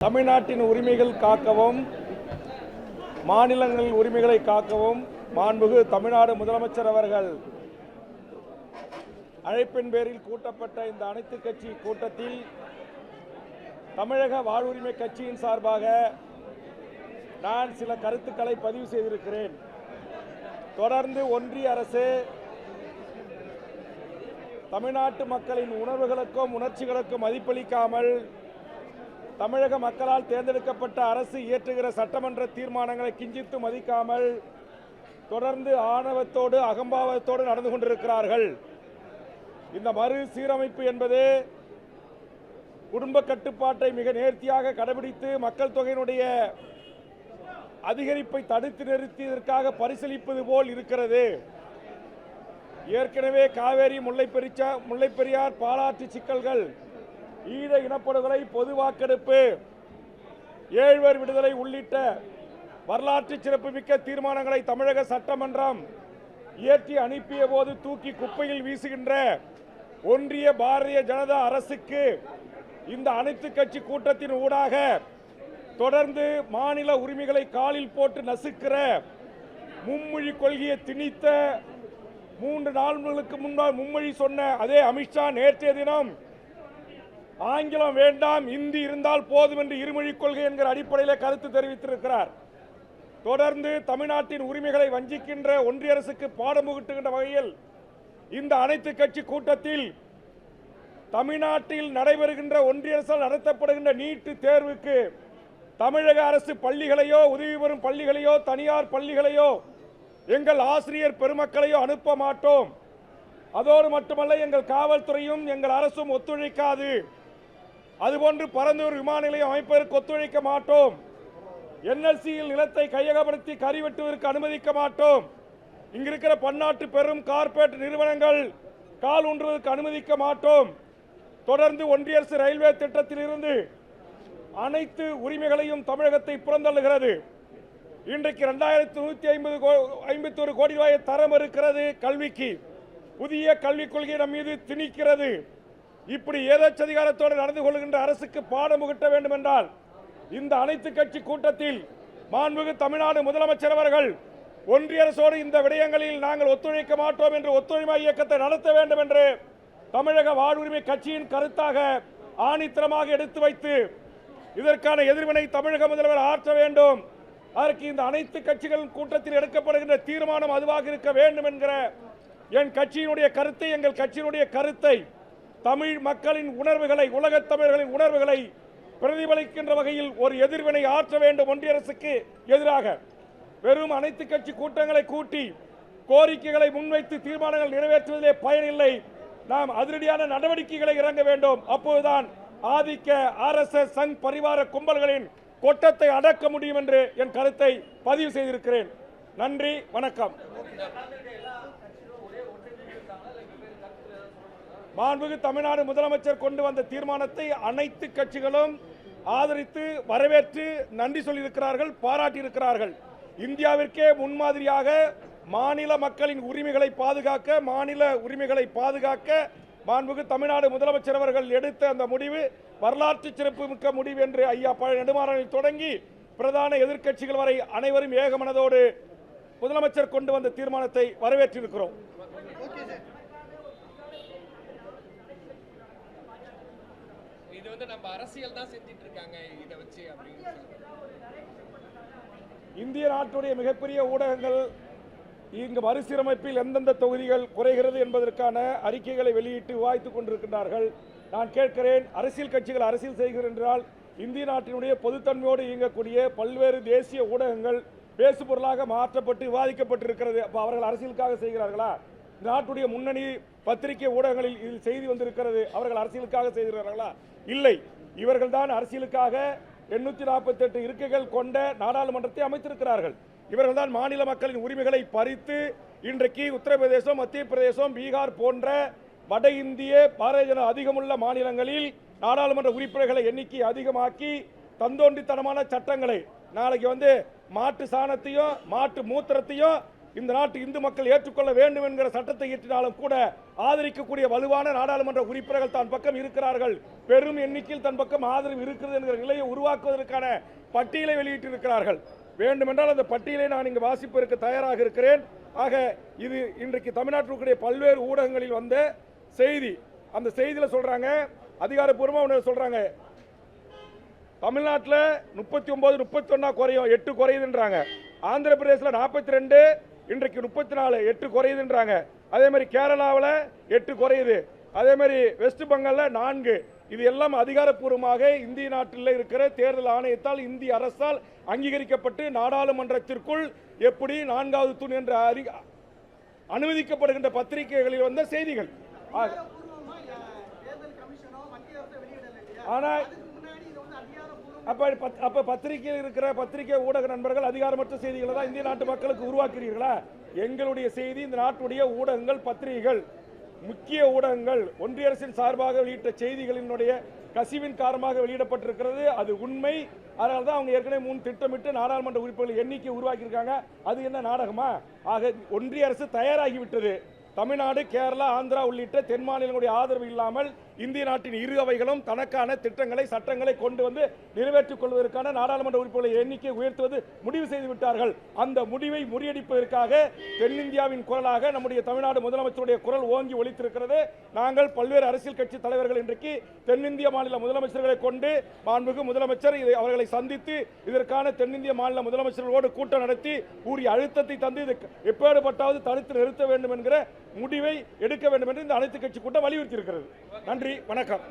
தமிழ்நாட்டின் உரிமைகள் காக்கவும் மாநிலங்களின் உரிமைகளை காக்கவும் மாண்புகு தமிழ்நாடு முதலமைச்சர் அவர்கள் அழைப்பின் பேரில் கூட்டப்பட்ட இந்த அனைத்து கட்சி கூட்டத்தில் தமிழக வாழ்வுரிமை கட்சியின் சார்பாக நான் சில கருத்துக்களை பதிவு செய்திருக்கிறேன். தொடர்ந்து ஒன்றிய அரசு தமிழ்நாட்டு மக்களின் உணர்வுகளுக்கும் உணர்ச்சிகளுக்கும் மதிப்பளிக்காமல் தமிழக மக்களால் தேர்ந்தெடுக்கப்பட்ட அரசு இயற்றுகிற சட்டமன்ற தீர்மானங்களை கிஞ்சித்து மதிக்காமல் தொடர்ந்து ஆணவத்தோடு அகம்பாவத்தோடு நடந்து கொண்டிருக்கிறார்கள். இந்த மறு சீரமைப்பு என்பது குடும்ப கட்டுப்பாட்டை மிக நேர்த்தியாக கடைபிடித்து மக்கள் தொகையினுடைய அதிகரிப்பை தடுத்து நிறுத்தியதற்காக பரிசீலிப்பது போல் இருக்கிறது. ஏற்கனவே காவேரி முல்லைப்பெரிச்சா முல்லைப்பெரியார் பாலாற்று சிக்கல்கள் ஈழ இனப்படுகொலை பொது வாக்கெடுப்பு. ஏழ்வர் விடுதலை உள்ளிட்ட வரலாற்று சிறப்புமிக்க தீர்மானங்களை தமிழக சட்டமன்றம் இயற்றி அனுப்பிய போது தூக்கி குப்பையில் வீசுகின்ற ஒன்றிய பாரதிய ஜனதா அரசுக்கு இந்த அனைத்து கட்சி கூட்டத்தின் ஊடாக தொடர்ந்து மாநில உரிமைகளை காலில் போட்டு நசுக்கிற மும்மொழி கொள்கையை திணித்த மூன்று நாள்களுக்கு முன்னால் மும்மொழி சொன்ன அதே அமித்ஷா நேற்றைய தினம் ஆங்கிலம் வேண்டாம் இந்தி இருந்தால் போதும் என்று இருமொழி கொள்கை என்கிற அடிப்படையில் கருத்து தெரிவித்திருக்கிறார். தொடர்ந்து தமிழ்நாட்டின் உரிமைகளை வஞ்சிக்கின்ற ஒன்றிய அரசுக்கு பாடம் புகட்டுகின்ற வகையில் இந்த அனைத்து கட்சி கூட்டத்தில் தமிழ்நாட்டில் நடைபெறுகின்ற ஒன்றிய அரசால் நடத்தப்படுகின்ற நீட்டு தேர்வுக்கு தமிழக அரசு பள்ளிகளையோ உதவி பெறும் பள்ளிகளையோ தனியார் பள்ளிகளையோ எங்கள் ஆசிரியர் பெருமக்களையோ அனுப்ப மாட்டோம். அதோடு மட்டுமல்ல எங்கள் காவல்துறையும் எங்கள் அரசும் ஒத்துழைக்காது. அதுபோன்று பரந்தூர் விமான நிலையம் அமைப்பதற்கு ஒத்துழைக்க மாட்டோம் என்எல்சியில் நிலத்தை கையகப்படுத்தி கறி வெட்டுவதற்கு அனுமதிக்க மாட்டோம். இங்கிருக்கிற பன்னாட்டு பெரும் கார்ப்பரேட் நிறுவனங்கள் கால் ஊன்றுவதற்கு அனுமதிக்க மாட்டோம். தொடர்ந்து ஒன்றிய அரசு ரயில்வே திட்டத்திலிருந்து அனைத்து உரிமைகளையும் தமிழகத்தை புறந்தள்ளுகிறது. இன்றைக்கு ரெண்டாயிரத்தி நூற்றி ஐம்பது ஐம்பத்தி ஒரு கோடி ரூபாயை தரம் இருக்கிறது கல்விக்கு. புதிய கல்விக் கொள்கை நம் மீது திணிக்கிறது. இப்படி ஏதச்சதிகாரத்தோடு நடந்து கொள்கின்ற அரசுக்கு பாடம் புகட்ட வேண்டும் என்றால் இந்த அனைத்து கட்சி கூட்டத்தில் மாண்புமிகு தமிழ்நாடு முதலமைச்சர் அவர்கள் ஒன்றிய அரசோடு இந்த விடயங்களில் நாங்கள் ஒத்துழைக்க மாட்டோம் என்று ஒத்துழைமை இயக்கத்தை நடத்த வேண்டும் என்று தமிழக வாழ்வுரிமை கட்சியின் கருத்தாக ஆணித்தரமாக எடுத்து வைத்து இதற்கான எதிர்வினை தமிழக முதல்வர் ஆற்ற வேண்டும். அதற்கு இந்த அனைத்து கட்சிகளின் கூட்டத்தில் எடுக்கப்படுகின்ற தீர்மானம் அதுவாக இருக்க வேண்டும் என்கிற என் கட்சியினுடைய கருத்தை எங்கள் கட்சியினுடைய கருத்தை தமிழ் மக்களின் உணர்வுகளை உலகத் தமிழர்களின் உணர்வுகளை பிரதிபலிக்கின்ற வகையில் ஒரு எதிர்வினை ஆற்ற வேண்டும் ஒன்றிய அரசுக்கு எதிராக. வெறும் அனைத்து கட்சி கூட்டங்களை கூட்டி கோரிக்கைகளை முன்வைத்து தீர்மானங்கள் நிறைவேற்றுவதிலே பயனில்லை. நாம் அதிரடியான நடவடிக்கைகளை இறங்க வேண்டும். அப்போதுதான் ஆதிக்க ஆர்எஸ்எஸ் சங் பரிவார கும்பல்களின் கொட்டத்தை அடக்க முடியும் என்று என் கருத்தை பதிவு செய்திருக்கிறேன். நன்றி வணக்கம். மாண்புமிகு தமிழ்நாடு முதலமைச்சர் கொண்டு வந்த தீர்மானத்தை அனைத்து கட்சிகளும் ஆதரித்து வரவேற்று நன்றி சொல்லியிருக்கிறார்கள் பாராட்டியிருக்கிறார்கள். இந்தியாவிற்கே முன்மாதிரியாக மாநில மக்களின் உரிமைகளை பாதுகாக்க மாநில உரிமைகளை பாதுகாக்க மாண்புமிகு தமிழ்நாடு முதலமைச்சர் அவர்கள் எடுத்த அந்த முடிவு வரலாற்று சிறப்பு மிக்க முடிவு என்று ஐயா பழ நெடுமாறனில் தொடங்கி பிரதான எதிர்க்கட்சிகள் வரை அனைவரும் ஏகமனதோடு முதலமைச்சர் கொண்டு வந்த தீர்மானத்தை வரவேற்றிருக்கிறோம். இது வந்து நம்ம அரசியல் தான் செஞ்சிட்டு இருக்காங்க இதை வச்சு அப்படின்னு இந்திய நாட்டுடைய மிகப்பெரிய ஊடகங்கள் இங்கு மறுசீரமைப்பில் எந்தெந்த தொகுதிகள் குறைகிறது என்பதற்கான அறிக்கைகளை வெளியிட்டு விவாதித்துக் கொண்டிருக்கின்றார்கள். நான் கேட்கிறேன் அரசியல் கட்சிகள் அரசியல் செய்கிறேன் என்றால் இந்திய நாட்டினுடைய பொதுத்தன்மையோடு இயங்கக்கூடிய பல்வேறு தேசிய ஊடகங்கள் பேசுபொருளாக மாற்றப்பட்டு விவாதிக்கப்பட்டிருக்கிறது. அப்போ அவர்கள் அரசியலுக்காக செய்கிறார்களா? நாட்டுடைய முன்னணி பத்திரிகை ஊடகங்களில் இதில் செய்தி வந்திருக்கிறது. அவர்கள் அரசியலுக்காக செய்திருக்கிறார்களா? இல்லை. இவர்கள்தான் அரசியலுக்காக எண்ணூற்றி நாற்பத்தி எட்டு இருக்கைகள் கொண்ட நாடாளுமன்றத்தை அமைத்திருக்கிறார்கள். இவர்கள்தான் மாநில மக்களின் உரிமைகளை பறித்து இன்றைக்கு உத்தரப்பிரதேசம் மத்திய பிரதேசம் பீகார் போன்ற வட இந்திய பாரதிய ஜன அதிகமுள்ள மாநிலங்களில் நாடாளுமன்ற உறுப்பினர்களை எண்ணிக்கை அதிகமாக்கி தந்தோண்டித்தனமான சட்டங்களை நாளைக்கு வந்து மாட்டு சாணத்தையும் மாட்டு மூத்திரத்தையும் இந்த நாட்டு இந்து மக்கள் ஏற்றுக்கொள்ள வேண்டும் என்கிற சட்டத்தை இயற்றினாலும் கூட ஆதரிக்கக்கூடிய வலுவான நாடாளுமன்ற உறுப்பினர்கள் தன் பக்கம் இருக்கிறார்கள். பெரும் எண்ணிக்கையில் தன் பக்கம் ஆதரவு இருக்கிறது என்கிற நிலையை உருவாக்குவதற்கான பட்டியலை வெளியிட்டிருக்கிறார்கள். வேண்டுமென்றால் அந்த பட்டியலை நான் இங்கு வாசிப்பதற்கு தயாராக இருக்கிறேன். ஆக இது இன்றைக்கு தமிழ்நாட்டில் இருக்கக்கூடிய பல்வேறு ஊடகங்களில் வந்த செய்தி. அந்த செய்தியில் சொல்றாங்க அதிகாரப்பூர்வமாக ஒன்று சொல்றாங்க. தமிழ்நாட்டில் முப்பத்தி ஒன்பது முப்பத்தி ஒன்னா குறையும் எட்டு குறையுதுன்றாங்க. ஆந்திர பிரதேசில் நாற்பத்தி ரெண்டு இன்றைக்கு முப்பத்தி நாலு எட்டு குறையுதுன்றாங்க. அதே மாதிரி கேரளாவில் எட்டு குறையுது. அதே மாதிரி வெஸ்ட் பெங்காலில் நான்கு. இது எல்லாம் அதிகாரப்பூர்வமாக இந்திய நாட்டில் இருக்கிற தேர்தல் ஆணையத்தால் இந்திய அரசால் அங்கீகரிக்கப்பட்டு நாடாளுமன்றத்திற்குள் எப்படி நான்காவது தூண் என்ற அறி அனுமதிக்கப்படுகின்ற பத்திரிகைகளில் வந்த செய்திகள். ஆக- அப்போ பத்- அப்போ பத்திரிகையில் இருக்கிற பத்திரிகை ஊடக நண்பர்கள் அதிகாரமற்ற செய்திகளை தான் இந்திய நாட்டு மக்களுக்கு உருவாக்குறீர்களா? எங்களுடைய செய்தி இந்த நாட்டுடைய ஊடகங்கள் பத்திரிகைகள் முக்கிய ஊடகங்கள் ஒன்றிய அரசின் சார்பாக வெளியிட்ட செய்திகளினுடைய கசிவின் காரணமாக வெளியிடப்பட்டிருக்கிறது. அது உண்மை. அதனால தான் அவங்க ஏற்கனவே மூணு திட்டமிட்டு நாடாளுமன்ற உறுப்பினர்கள் எண்ணிக்கை உருவாக்கியிருக்காங்க. அது என்ன நாடகமா? ஆக ஒன்றிய அரசு தயாராகிவிட்டது. தமிழ்நாடு கேரளா ஆந்திரா உள்ளிட்ட தென் மாநிலங்களுடைய ஆதரவு இல்லாமல் இந்திய நாட்டின் இரு அவைகளும் தனக்கான திட்டங்களை சட்டங்களை கொண்டு வந்து நிறைவேற்றிக் கொள்வதற்கான நாடாளுமன்ற உறுப்பினர்களை எண்ணிக்கை உயர்த்துவது முடிவு செய்து விட்டார்கள். அந்த முடிவை முறியடிப்பதற்காக தென்னிந்தியாவின் குரலாக நம்முடைய தமிழ்நாடு முதலமைச்சருடைய குரல் ஓங்கி ஒழித்திருக்கிறது நாங்கள் பல்வேறு அரசியல் கட்சி தலைவர்கள் இன்றைக்கு தென்னிந்திய மாநில முதலமைச்சர்களை கொண்டு மாண்புமிகு முதலமைச்சர் இதை அவர்களை சந்தித்து இதற்கான தென்னிந்திய மாநில முதலமைச்சர்களோடு கூட்டம் நடத்தி கூறிய அழுத்தத்தை தந்து இது எப்பேற்பட்டாவது தடுத்து நிறுத்த வேண்டும் என்கிற முடிவை எடுக்க வேண்டும் என்று இந்த அனைத்து கட்சி கூட்டம் வலியுறுத்தி இருக்கிறது நன்றி. நன்றி வணக்கம்.